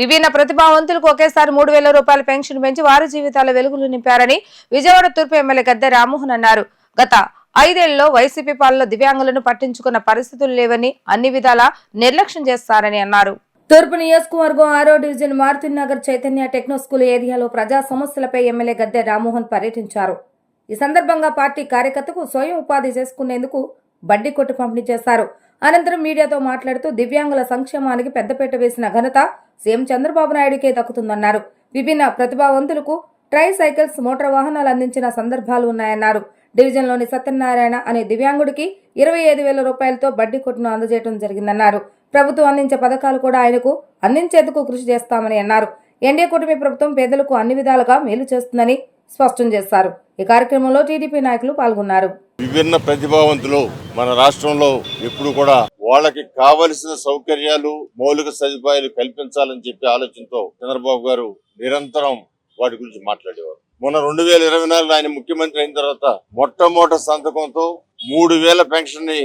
విభిన్న ప్రతిభావంతులకు ఒకేసారి మూడు వేల రూపాయల పెన్షన్ పెంచి వారి జీవితాల వెలుగులు నింపారని విజయవాడ తూర్పు ఎమ్మెల్యే గద్దె రామ్మోహన్ అన్నారు. గత ఐదేళ్ళలో వైసీపీ పాలనలో దివ్యాంగులను పట్టించుకున్న పరిస్థితులు లేవని అన్ని విధాలా నిర్లక్ష్యం చేస్తారని అన్నారు. తూర్పు నియోజకవర్గం ఆరో division Maruti Nagar Chaitanya techno school ఏరియాలో ప్రజా సమస్యలపై ఎమ్మెల్యే గద్దె రామ్మోహన్ పర్యటించారు. ఈ సందర్భంగా పార్టీ కార్యకర్తకు స్వయం ఉపాధి చేసుకునేందుకు బడ్డీ కొట్టు పంపిణీ చేశారు. అనంతరం మీడియాతో మాట్లాడుతూ దివ్యాంగుల సంక్షేమానికి పెద్దపీట వేసిన ఘనత సీఎం చంద్రబాబు నాయుడుకే దక్కుతుందన్నారు. విభిన్న ప్రతిభావంతులకు ట్రై సైకిల్స్ మోటార్ వాహనాలు అందించిన సందర్భాలు ఉన్నాయన్నారు. డివిజన్లోని సత్యనారాయణ అనే దివ్యాంగుడికి ఇరవై ఐదు వేల రూపాయలతో బడ్డీ కొట్టును అందజేయడం జరిగిందన్నారు. ప్రభుత్వం అందించే పథకాలు కూడా ఆయనకు అందించేందుకు కృషి చేస్తామని అన్నారు. ఎన్డీఏ కూటమి ప్రభుత్వం పేదలకు అన్ని విధాలుగా మేలు చేస్తుందని స్పష్టం చేశారు. ఈ కార్యక్రమంలో టీడీపీ నాయకులు పాల్గొన్నారు. విభిన్న ప్రతిభావంతులు మన రాష్ట్రంలో ఎప్పుడు కూడా వాళ్ళకి కావలసిన సౌకర్యాలు మౌలిక సదుపాయాలు కల్పించాలని చెప్పి ఆలోచనతో చంద్రబాబు గారు నిరంతరం వాటి గురించి మాట్లాడేవారు. మొన్న రెండు వేల ఇరవై నాలుగులో ఆయన ముఖ్యమంత్రి అయిన తర్వాత మొట్టమొదటి సంతకంతో మూడు వేల పెన్షన్ని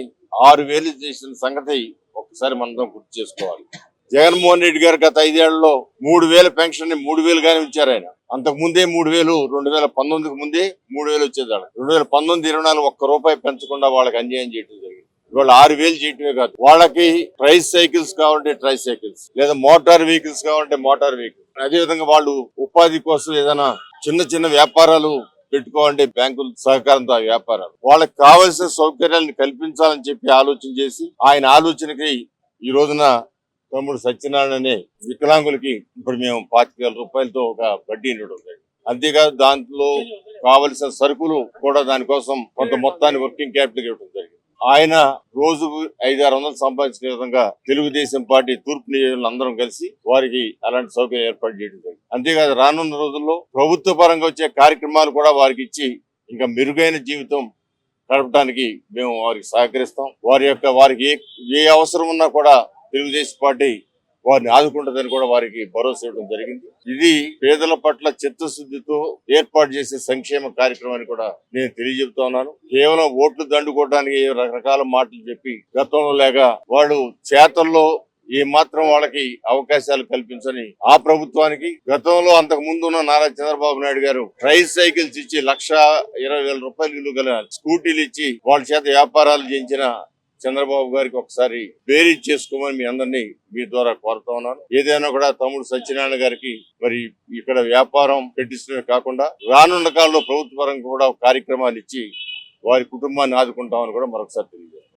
ఆరు వేలు చేసిన సంగతి ఒకసారి మనం గుర్తు చేసుకోవాలి. జగన్మోహన్ రెడ్డి గారు గత ఐదేళ్ళలో మూడు వేల పెన్షన్ని మూడు వేలుగానే ఉంచారు ఆయన. అంతకు ముందే మూడు వేలు రెండు వేల పంతొమ్మిదికి ముందే మూడు వేలు వచ్చేది వాళ్ళకి. రెండు వేల పంతొమ్మిది ఇరవై నాలుగు ఒక్క రూపాయి పెంచకుండా వాళ్ళకి అన్యాయం చేయడం జరిగింది. ఇవాళ ఆరు వేలు చేయటమే కాదు. వాళ్ళకి ట్రై సైకిల్స్ కావాలంటే ట్రై సైకిల్స్ లేదా మోటార్ వెహికల్స్ కావాలంటే మోటార్ వెహికల్స్ అదే విధంగా వాళ్ళు ఉపాధి కోసం ఏదైనా చిన్న చిన్న వ్యాపారాలు పెట్టుకోవాలంటే బ్యాంకుల సహకారంతో ఆ వ్యాపారాలు. వాళ్ళకి కావలసిన సౌకర్యాలను కల్పించాలని చెప్పి ఆలోచన చేసి ఆయన ఆలోచనకి ఈ రోజున తమ్ముడు సత్యనారాయణ అనే వికలాంగులకి ఇప్పుడు మేము పాతిక వేల రూపాయలతో ఒక వడ్డీ ఇవ్వడం అంతేకాదు దాంట్లో కావలసిన సరుకులు కూడా దానికోసం కొంత మొత్తాన్ని వర్కింగ్ క్యాపిటల్ ఇవ్వడం జరిగింది. ఆయన రోజుకు ఐదారు వందలు సంపాదించిన విధంగా తెలుగుదేశం పార్టీ తూర్పు నియోజకవర్గం అందరం కలిసి వారికి అలాంటి సౌకర్యం ఏర్పాటు చేయడం జరిగింది. అంతేకాదు రానున్న రోజుల్లో ప్రభుత్వ పరంగా వచ్చే కార్యక్రమాలు కూడా వారికి ఇచ్చి ఇంకా మెరుగైన జీవితం గడపడానికి మేము వారికి సహకరిస్తాం. వారి యొక్క వారికి ఏ ఏ అవసరం ఉన్నా కూడా తెలుగుదేశం పార్టీ వారిని ఆదుకుంటుందని కూడా వారికి భరోసా ఇవ్వడం జరిగింది. ఇది పేదల పట్ల చిత్తశుద్ధితో ఏర్పాటు చేసే సంక్షేమ కార్యక్రమాన్ని కూడా నేను తెలియజెప్తా ఉన్నాను. కేవలం ఓట్లు దండుకోవడానికి రకరకాల మాటలు చెప్పి గతంలో లేక వాళ్ళు చేతల్లో ఏ మాత్రం వాళ్ళకి అవకాశాలు కల్పించని ఆ ప్రభుత్వానికి గతంలో అంతకు ముందు ఉన్న నారా చంద్రబాబు నాయుడు గారు ట్రై సైకిల్స్ ఇచ్చి లక్ష ఇరవై వేల రూపాయలు విలువ గల స్కూటీలు ఇచ్చి వాళ్ళ చేత వ్యాపారాలు చేయించిన చంద్రబాబు గారికి ఒకసారి బేరీ చేసుకోమని మీ అందరినీ మీ ద్వారా కోరుతా ఉన్నాను. ఏదైనా కూడా తమ్ముడు సత్యనారాయణ గారికి మరి ఇక్కడ వ్యాపారం పెట్టించడమే కాకుండా రానున్న కాలంలో ప్రభుత్వ పరంగా కూడా కార్యక్రమాలు ఇచ్చి వారి కుటుంబాన్ని ఆదుకుంటామని కూడా మరొకసారి తెలియజేస్తాను.